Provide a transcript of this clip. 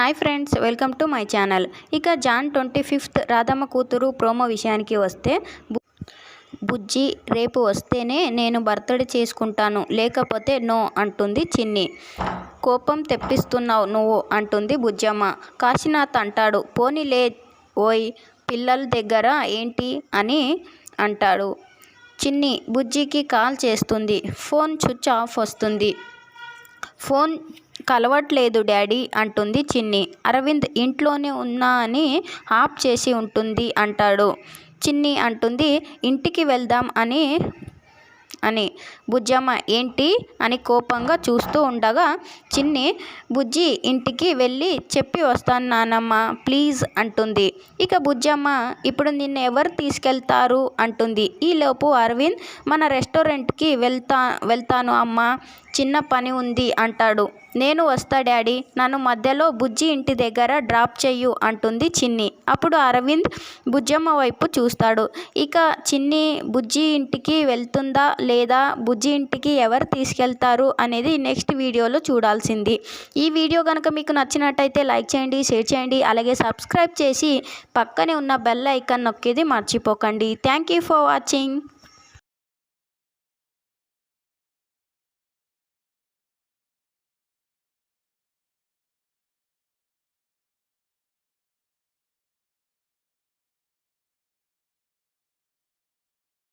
Hi friends welcome to my channel. ఇక June twenty fifth Radhamma Kuthuru promo విషయానికి వస్తే బుజ్జి రేపు వస్తేనే నేను బర్త్డే చేసుకుంటాను లేకపోతే నో అంటుంది చిన్ని. కోపం తెప్పిస్తున్నావు నువ్వు అంటుంది బుజ్జమ్మ. కాశీనాథ్ అంటాడు పోనీలే ఓయ్ పిల్లల దగ్గర ఏంటి అని అంటాడు చిన్ని. బుజ్జికి కాల్ చేస్తుంది ఫోన్ స్విచ్ ఆఫ్ వస్తుంది. ఫోన్ కలవట్లేదు డాడీ అంటుంది చిన్ని. అరవింద్ ఇంట్లోనే ఉన్నా అని ఆఫ్ చేసి ఉంటుంది అంటాడు. చిన్ని అంటుంది ఇంటికి వెళ్దాం అని అని. బుజ్జమ్మ ఏంటి? అని కోపంగా చూస్తూ ఉండగా చిన్ని బుజ్జి ఇంటికి వెళ్ళి చెప్పి వస్తాను నానమ్మ ప్లీజ్ అంటుంది. ఇక బుజ్జమ్మ ఇప్పుడు నిన్ను ఎవరు తీసుకెళ్తారు? అంటుంది. ఈలోపు అరవింద్ మన రెస్టారెంట్కి వెళ్తా వెళ్తాను అమ్మ చిన్న పని ఉంది అంటాడు. నేను వస్తా డాడీ నన్ను మధ్యలో బుజ్జి ఇంటి దగ్గర డ్రాప్ చెయ్యు అంటుంది చిన్ని. అప్పుడు అరవింద్ బుజ్జమ్మ వైపు చూస్తాడు. ఇక చిన్ని బుజ్జి ఇంటికి వెళ్తుందా లేదా బుజ్జి ఇంటికి ఎవరు తీసుకెళ్తారు అనేది నెక్స్ట్ వీడియోలో చూడాల్సింది. ఈ వీడియో కనుక మీకు నచ్చినట్టయితే లైక్ చేయండి షేర్ చేయండి అలాగే సబ్స్క్రైబ్ చేసి పక్కనే ఉన్న బెల్ ఐకాన్ నొక్కేది మర్చిపోకండి. Thank you for watching.